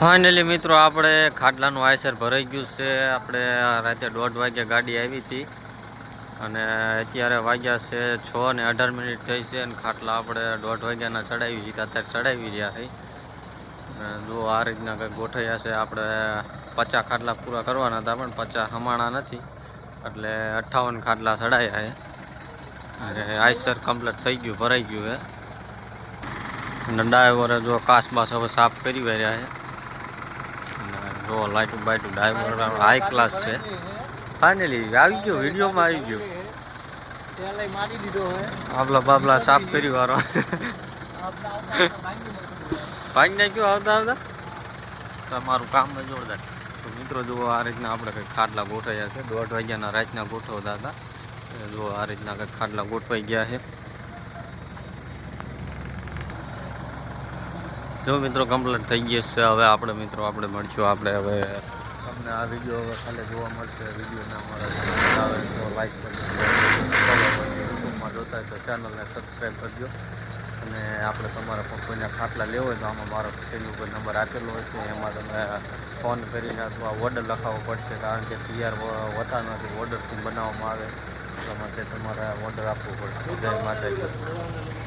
Finally મિત્રો આપણે ખાટલાનું આયસર ભરાઈ ગયું છે. આપણે રાતે દોઢ વાગે ગાડી આવી હતી અને અત્યારે વાગ્યા છે છ ને અઢાર મિનિટ થઈ છે અને ખાટલા આપણે દોઢ વાગ્યાના ચડાવી છે અત્યારે ચડાવી રહ્યા છે. જો આ રીતના કંઈક ગોઠવ્યા છે, આપણે પચાસ ખાટલા પૂરા કરવાના હતા, પણ પચાસ હમાણા નથી. એટલે અઠ્ઠાવન ખાટલા ચડાયા છે. અને આયસર કમ્પ્લીટ થઈ ગયું, ભરાઈ ગયું છે. અને ડ્રાઈવરે જો કાસ બાસ હવે સાફ કરી રહ્યા છે. જો લાઇટું બાઇટું ડ્રાઈવર હાઈ ક્લાસ છે. ફાઇનલી આવી ગયો, વિડીયોમાં આવી ગયો. આબલા બાબલા સાફ કરી વારો. ભાઈ નાખ્યું આવતા આવતા? તમારું કામ જોરદાર. તો મિત્રો, જુઓ, આ રીતના આપણે કંઈક ખાટલા ગોઠવ્યા છે. દોઢ વાગ્યાના રાતના ગોઠવતા હતા. જુઓ, આ રીતના કંઈક ખાટલા ગોઠવાઈ ગયા છે. જો મિત્રો કમ્પ્લીટ થઈ ગયું છે. હવે આપણે મિત્રો આપણે મળશું. આપણે હવે તમને આ વીડિયો હવે ખાલી જોવા મળશે. વિડીયોને અમારા આવે તો લાઈક કરજો. જોતા હોય તો ચેનલને સબસ્ક્રાઈબ કરજો. અને આપણે તમારે પણ કોઈને ખાટલા લેવો હોય તો આમાં મારો સ્ક્રીન ઉપર નંબર આપેલો હોય છે. એમાં તમે ફોન કરીને અથવા ઓર્ડર લખાવવો પડશે. કારણ કે તૈયાર હોતા નથી. ઓર્ડરથી બનાવવામાં આવે. એટલા માટે તમારે ઓર્ડર આપવો પડશે. જય માતાજી.